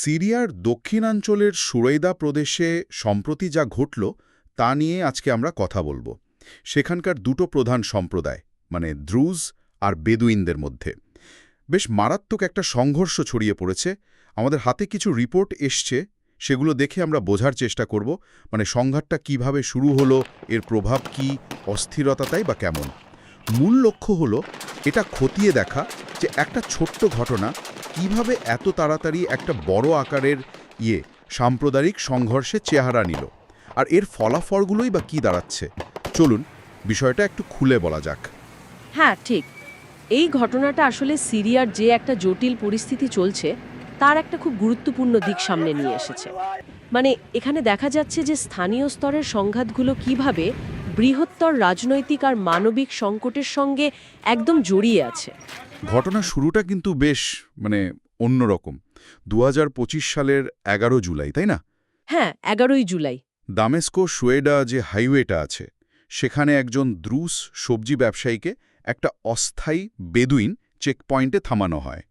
সিরিয়ার দক্ষিণাঞ্চলের সুরৈদা প্রদেশে সম্প্রতি যা ঘটল, তা নিয়ে আজকে আমরা কথা বলব। সেখানকার দুটো প্রধান সম্প্রদায় মানে দ্রুজ আর বেদুইনদের মধ্যে। বেশ মারাত্মক একটা সংঘর্ষ ছড়িয়ে পড়েছে। আমাদের হাতে কিছু রিপোর্ট এসছে, সেগুলো দেখে আমরা বোঝার চেষ্টা করব মানে সংঘাতটা কীভাবে শুরু হলো, এর প্রভাব কি, অস্থিরতাটাই বা কেমন। মূল লক্ষ্য হলো, এটা খতিয়ে দেখা যে একটা ছোট্ট ঘটনা কীভাবে এত তাড়াতাড়ি একটা বড় আকারের ইয়ে সাম্প্রদায়িক সংঘর্ষে চেহারা নিল? আর এর ফলাফলগুলোই বা কি দাঁড়াচ্ছে? চলুন, বিষয়টা একটু খুলে বলা যাক। হ্যাঁ ঠিক। এই ঘটনাটা আসলে সিরিয়ার যে একটা জটিল পরিস্থিতি চলছে, তার একটা খুব গুরুত্বপূর্ণ দিক সামনে নিয়ে এসেছে। মানে এখানে দেখা যাচ্ছে যে স্থানীয় স্তরের সংঘাতগুলো কীভাবে বৃহত্তর রাজনৈতিক আর মানবিক সংকটের সঙ্গে একদম জড়িয়ে আছে। ঘটনা শুরুটা কিন্তু বেশ মানে অন্যরকম। দু হাজার পঁচিশ সালের এগারো জুলাই তাই না? হ্যাঁ এগারোই জুলাই। দামেস্কো সুয়েডা যে হাইওয়েটা আছে সেখানে একজন দ্রুস সবজি ব্যবসায়ীকে একটা অস্থায়ী বেদুইন চেকপয়েন্টে থামানো হয়।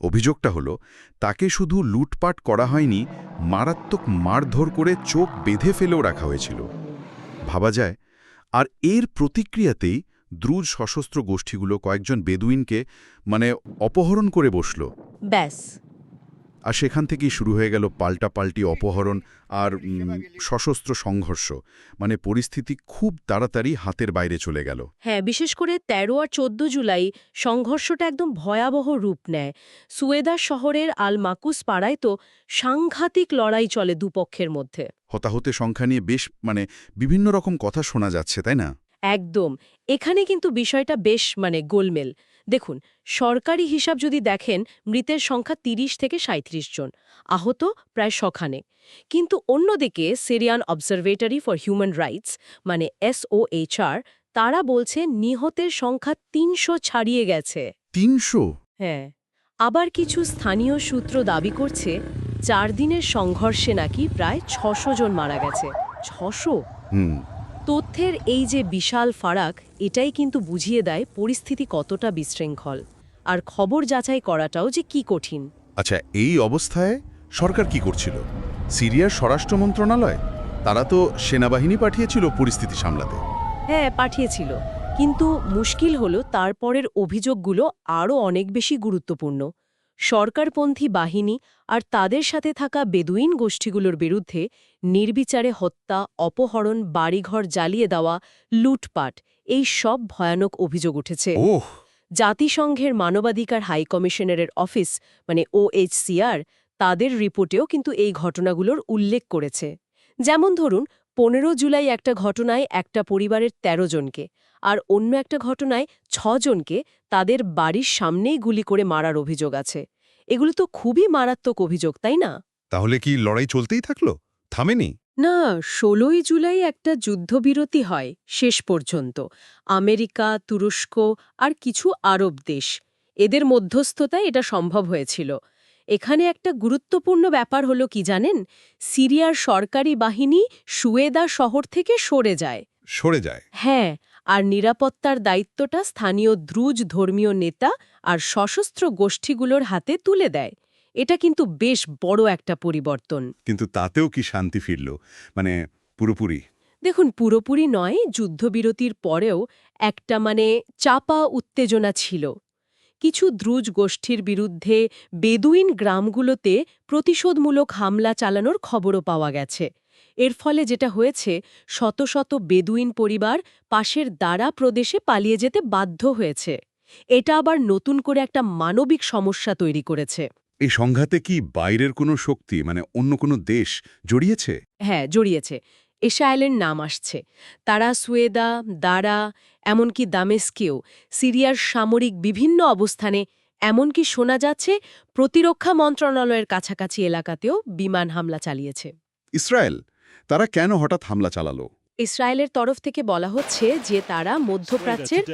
অভিযোগটা হলো তাকে শুধু লুটপাট করা হয়নি মারাত্মক মারধর করে চোখ বেঁধে ফেলেও রাখা হয়েছিল। ভাবা যায়, আর এর প্রতিক্রিয়াতেই দ্রুজ সশস্ত্র গোষ্ঠীগুলো কয়েকজন বেদুইনকে মানে অপহরণ করে বসল। ব্যাস। আর সেখান থেকেই শুরু হয়ে গেল পাল্টাপাল্টি অপহরণ আর সশস্ত্র সংঘর্ষ। মানে পরিস্থিতি খুব তাড়াতাড়ি হাতের বাইরে চলে গেল। হ্যাঁ বিশেষ করে ১৩ আর ১৪ জুলাই সংঘর্ষটা একদম ভয়াবহ রূপ নেয়। সুয়েদা শহরের আল মাকুস পাড়ায় তো সাংঘাতিক লড়াই চলে দুপক্ষের মধ্যে। হতাহতে সংখ্যা নিয়ে বেশ মানে বিভিন্ন রকম কথা শোনা যাচ্ছে তাই না? একদম। এখানে কিন্তু বিষয়টা বেশ মানে গোলমেল। দেখুন সরকারি হিসাব যদি দেখেন মৃতের সংখ্যা ৩০ থেকে ৩৭ জন আহত প্রায় শখানেক। কিন্তু অন্যদিকে Syrian Observatory for Human Rights মানে এসওএইচআর তারা বলছে নিহতের সংখ্যা তিনশো ছাড়িয়ে গেছে। তিনশো? হ্যাঁ আবার কিছু স্থানীয় সূত্র দাবি করছে চার দিনের সংঘর্ষে নাকি প্রায় ছশো জন মারা গেছে। ছশো? হুম। তথ্যের এই যে বিশাল ফারাক এটাই কিন্তু বুঝিয়ে দেয় পরিস্থিতি কতটা বিশৃঙ্খল। আর খবর যাচাই করাটাও যে কি কঠিন। আচ্ছা এই অবস্থায় সরকার কি করছিল? সিরিয়ার স্বরাষ্ট্র মন্ত্রণালয়? তারা তো সেনাবাহিনী পাঠিয়েছিল পরিস্থিতি সামলাতে। হ্যাঁ পাঠিয়েছিল। কিন্তু মুশকিল হলো তারপরের অভিযোগগুলো আরও অনেক বেশি গুরুত্বপূর্ণ। সরকারপন্থী বাহিনী আর তাদের সাথে থাকা বেদুইন গোষ্ঠীগুলোর বিরুদ্ধে নির্বিচারে হত্যা অপহরণ বাড়িঘর জ্বালিয়ে দেওয়া লুটপাট এই সব ভয়ানক অভিযোগ উঠেছে। জাতিসংঘের মানবাধিকার হাই কমিশনারের অফিস মানে ওএইচসিআর তাদের রিপোর্টেও কিন্তু এই ঘটনাগুলোর উল্লেখ করেছে। যেমন ধরুন পনেরো জুলাই একটা ঘটনায় একটা পরিবারের ১৩ জনকে আর অন্য একটা ঘটনায় জনকে তাদের বাড়ির সামনেই গুলি করে মারার অভিযোগ আছে। এগুলো তো খুবই মারাত্মক অভিযোগ তাই না? তাহলে কি লড়াই চলতেই থাকল? থামেনি? না ষোলোই জুলাই একটা যুদ্ধবিরতি হয় শেষ পর্যন্ত। আমেরিকা তুরস্ক আর কিছু আরব দেশ। এদের মধ্যস্থতায় এটা সম্ভব হয়েছিল। এখানে একটা গুরুত্বপূর্ণ ব্যাপার হলো কি জানেন? সিরিয়ার সরকারি বাহিনী সুয়েদা শহর থেকে সরে যায়। সরে যায়? হ্যাঁ আর নিরাপত্তার দায়িত্বটা স্থানীয় দ্রুজ ধর্মীয় নেতা আর সশস্ত্র গোষ্ঠীগুলোর হাতে তুলে দেয়। এটা কিন্তু বেশ বড় একটা পরিবর্তন। কিন্তু তাতেও কি শান্তি ফিরল? মানে পুরোপুরি? দেখুন পুরোপুরি নয় যুদ্ধবিরতির পরেও একটা মানে চাপা উত্তেজনা ছিল। কিছু দ্রুজ গোষ্ঠীর বিরুদ্ধে বেদুইন গ্রামগুলোতে প্রতিশোধমূলক হামলা চালানোর খবরও পাওয়া গেছে। এর ফলে যেটা হয়েছে শত শত বেদুইন পরিবার পাশের দারা প্রদেশে পালিয়ে যেতে বাধ্য হয়েছে। এটা আবার নতুন করে একটা মানবিক সমস্যা তৈরি করেছে। এই সংঘাতে কি বাইরের কোনো শক্তি মানে অন্য কোনো দেশ জড়িয়েছে? হ্যাঁ জড়িয়েছে। এশায়েলের নাম আসছে। তারা, সুয়েদা, দারা, এমনকি দামেস্কেও সিরিয়ার সামরিক বিভিন্ন অবস্থানে এমনকি শোনা যাচ্ছে প্রতিরক্ষা মন্ত্রণালয়ের কাছাকাছি এলাকাতেও বিমান হামলা চালিয়েছে। ইসরায়েল, তারা কেন হঠাৎ হামলা চালালো? ইসরায়েলের তরফ থেকে বলা হচ্ছে যে তারা মধ্যপ্রাচ্যের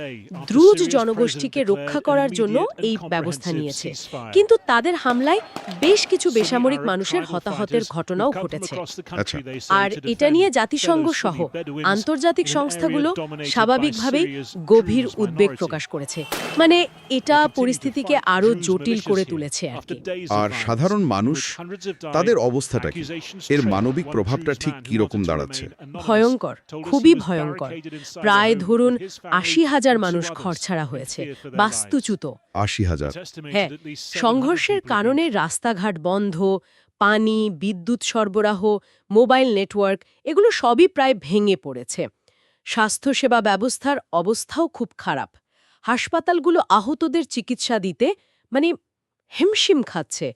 দ্রুজ জনগোষ্ঠীকে রক্ষা করার জন্য এই ব্যবস্থা নিয়েছে। কিন্তু তাদের হামলায় বেশ কিছু বেসামরিক মানুষের হতাহতের ঘটনাও ঘটেছে। আচ্ছা। আর এটা নিয়ে জাতিসংঘ সহ আন্তর্জাতিক সংস্থাগুলো স্বাভাবিকভাবেই গভীর উদ্বেগ প্রকাশ করেছে। মানে এটা পরিস্থিতিকে আরও জটিল করে তুলেছে আর কি। আর সাধারণ মানুষ তাদের অবস্থাটা কি? এর মানবিক প্রভাবটা ঠিক কি রকম দাঁড়াচ্ছে? ভয়ঙ্কর। খুবই ভয়ঙ্কর। প্রায় ধরুন আশি হাজার মানুষ ঘরছাড়া হয়েছে বাস্তুচ্যুত। আশি হাজার। হ্যাঁ সংঘর্ষের কারণে রাস্তাঘাট বন্ধ পানি বিদ্যুৎ সরবরাহ মোবাইল নেটওয়ার্ক এগুলো সবই প্রায় ভেঙে পড়েছে। স্বাস্থ্যসেবা ব্যবস্থার অবস্থাও খুব খারাপ। হাসপাতালগুলো আহতদের চিকিৎসা দিতে মানে হিমশিম খাচ্ছে।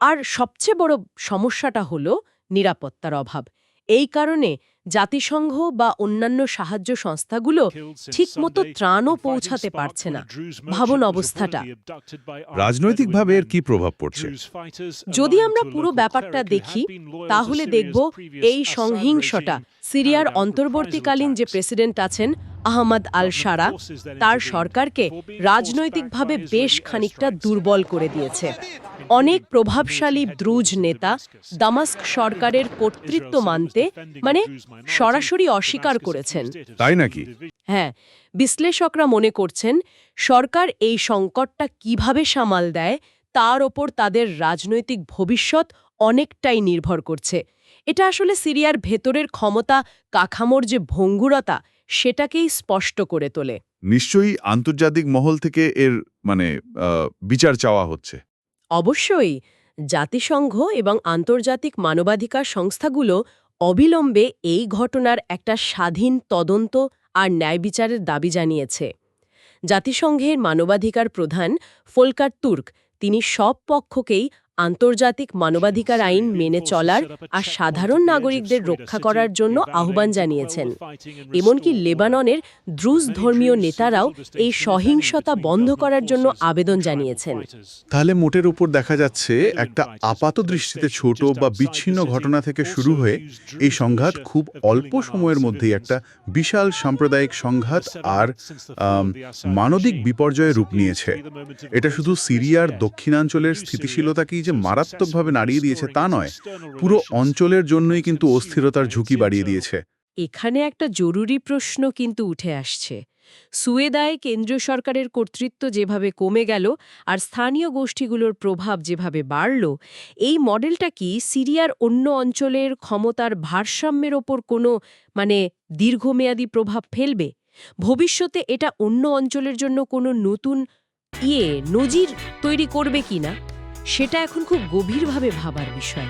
আর সবচেয়ে বড় সমস্যাটা হলো নিরাপত্তার অভাব। এই কারণে জাতিসংঘ বা অন্যান্য সাহায্য সংস্থাগুলো ঠিকমতো ত্রাণও পৌঁছাতে পারছে না ভাবন অবস্থাটা। রাজনৈতিকভাবে এর কি প্রভাব পড়ছে? যদি আমরা পুরো ব্যাপারটা দেখি তাহলে দেখব এই সংহিংসটা সিরিয়ার অন্তর্বর্তীকালীন যে প্রেসিডেন্ট আছেন আহমদ আল সারা তার সরকারকে রাজনৈতিকভাবে বেশ খানিকটা দুর্বল করে দিয়েছে। অনেক প্রভাবশালী দ্রুজ নেতা দামাস্ক সরকারের কর্তৃত্ব মানতে মানে সরাসরি অস্বীকার করেছেন। তাই নাকি? হ্যাঁ বিশ্লেষকরা মনে করছেন সরকার এই সংকটটা কীভাবে সামাল দেয় তার ওপর তাদের রাজনৈতিক ভবিষ্যৎ অনেকটাই নির্ভর করছে। এটা আসলে সিরিয়ার ভেতরের ক্ষমতা কাঠামোর যে ভঙ্গুরতা সেটাকেই স্পষ্ট করে তোলে। নিশ্চয়ই আন্তর্জাতিক মহল থেকে এর মানে বিচার চাওয়া হচ্ছে। অবশ্যই। জাতিসংঘ এবং আন্তর্জাতিক মানবাধিকার সংস্থাগুলো অবিলম্বে এই ঘটনার একটা স্বাধীন তদন্ত আর ন্যায় বিচারের দাবি জানিয়েছে। জাতিসংঘের মানবাধিকার প্রধান ফোলকার তুর্ক তিনি সব পক্ষকেই আন্তর্জাতিক মানবাধিকার আইন মেনে চলার আর সাধারণ নাগরিকদের রক্ষা করার জন্য আহ্বান জানিয়েছেন। এমনকি লেবাননের দ্রুজ ধর্মীয় নেতারাও এই সহিংসতা বন্ধ করার জন্য আবেদন জানিয়েছেন। তাহলে মোটের উপর দেখা যাচ্ছে একটা আপাত দৃষ্টিতে ছোট বা বিচ্ছিন্ন ঘটনা থেকে শুরু হয়ে এই সংঘাত খুব অল্প সময়ের মধ্যেই একটা বিশাল সাম্প্রদায়িক সংঘাত আর মানবিক বিপর্যয়ে রূপ নিয়েছে। এটা শুধু সিরিয়ার দক্ষিণাঞ্চলের স্থিতিশীলতাকেই যে মারাত্মকভাবে নাড়িয়ে দিয়েছে তা নয়, পুরো অঞ্চলের জন্যই কিন্তু অস্থিরতার ঝুঁকি বাড়িয়ে দিয়েছে। এখানে একটা জরুরি প্রশ্ন কিন্তু উঠে আসছে। সুয়েদায় কেন্দ্রীয় সরকারের কর্তৃত্ব যেভাবে কমে গেল আর স্থানীয় গোষ্ঠীগুলোর প্রভাব যেভাবে বাড়ল, এই মডেলটা কি সিরিয়ার অন্য অঞ্চলের ক্ষমতার ভারসাম্যের ওপর কোনো মানে দীর্ঘমেয়াদী প্রভাব ফেলবে? ভবিষ্যতে এটা অন্য অঞ্চলের জন্য কোনো নতুন ইয়ে নজির তৈরি করবে কিনা? সেটা এখন খুব গভীরভাবে ভাবার বিষয়।